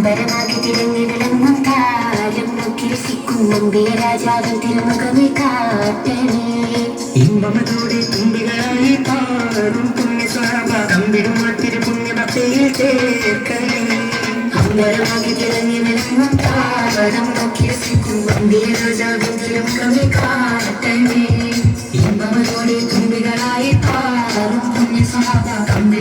അമ്പരമാകി തിരഞ്ഞു വിളങ്ങും താരം നോക്കി രസിക്കും നമ്പിയ രാജാവിൻ തിരുമുഖമേ കാട്ടണേ. ഇമ്പമതോടെ തുമ്പികളായി പാടും പുണ്യസ്വാഭ തമ്പിടും മറ്റൊരു പുണ്യഭക്തിയിൽ ചേർക്കണേ. അമ്പരമാകി തിരഞ്ഞു വിളങ്ങും താരം നോക്കി രസിക്കും നമ്പിയ രാജാവിൻ തിരുമുഖമേ കാട്ടണേ. ഇമ്പമതോടെ തുമ്പികളായി പാറും പുണ്യസ്വഭാവ കമ്പിടുമാതിരി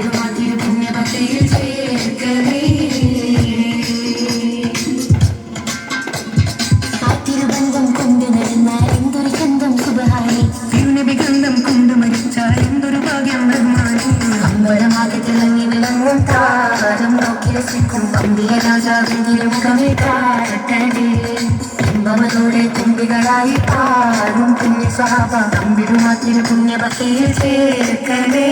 രാജാവിൻ തിരുമുഖമേ കാട്ടണേ ഇമ്പമതോടെ തുമ്പികളായി പാടും പുണ്യ സ്വഭാവ കമ്പിടുമാതിരി പുണ്യഭക്തിയിൽ ചേർക്കണേ.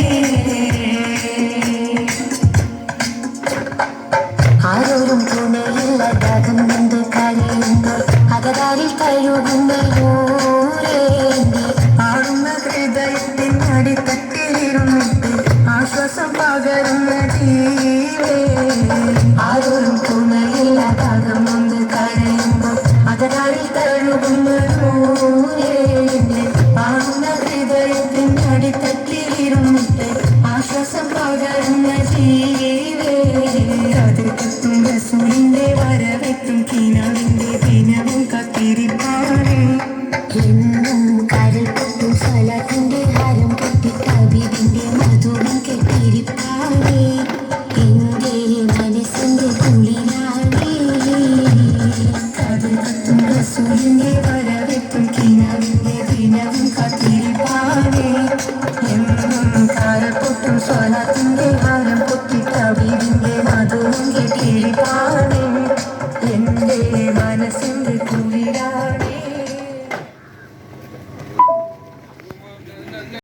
ആരോരും തുണയില്ല ദാഹം എന്ത് കരയുന്നു? അകതാരിൽ കഴിയുന്നൂരേ ആടുന്ന ഹൃദയത്തിൻ അടിത്തട്ടിലിരുന്നിട്ട് ആശ്വാസം പകരുന്ന. ഹൃദയത്തിൻ ആശ്വാസം പകരുന്ന ജീവേ കതിർക്കത്തും റസൂലിന്റെ വരവെത്തും കിനാവിന്റെ ദിനവും കത്തിരിപ്പാറേ എന്നും കരൽ പൊട്ടും സ്വലത്തിന്റെ ഹാരം കവിതിന്റെ മധുരം കെട്ടിരിപ്പാടേ എന്റെ മനസ്സിന്റെ കുളിരാടേ കതിർക്കത്തും റസൂലിന്റെ വരവെത്തും കിനാവിന്റെ ദിനവും കത്തിരിപ്പാറേ Thank you.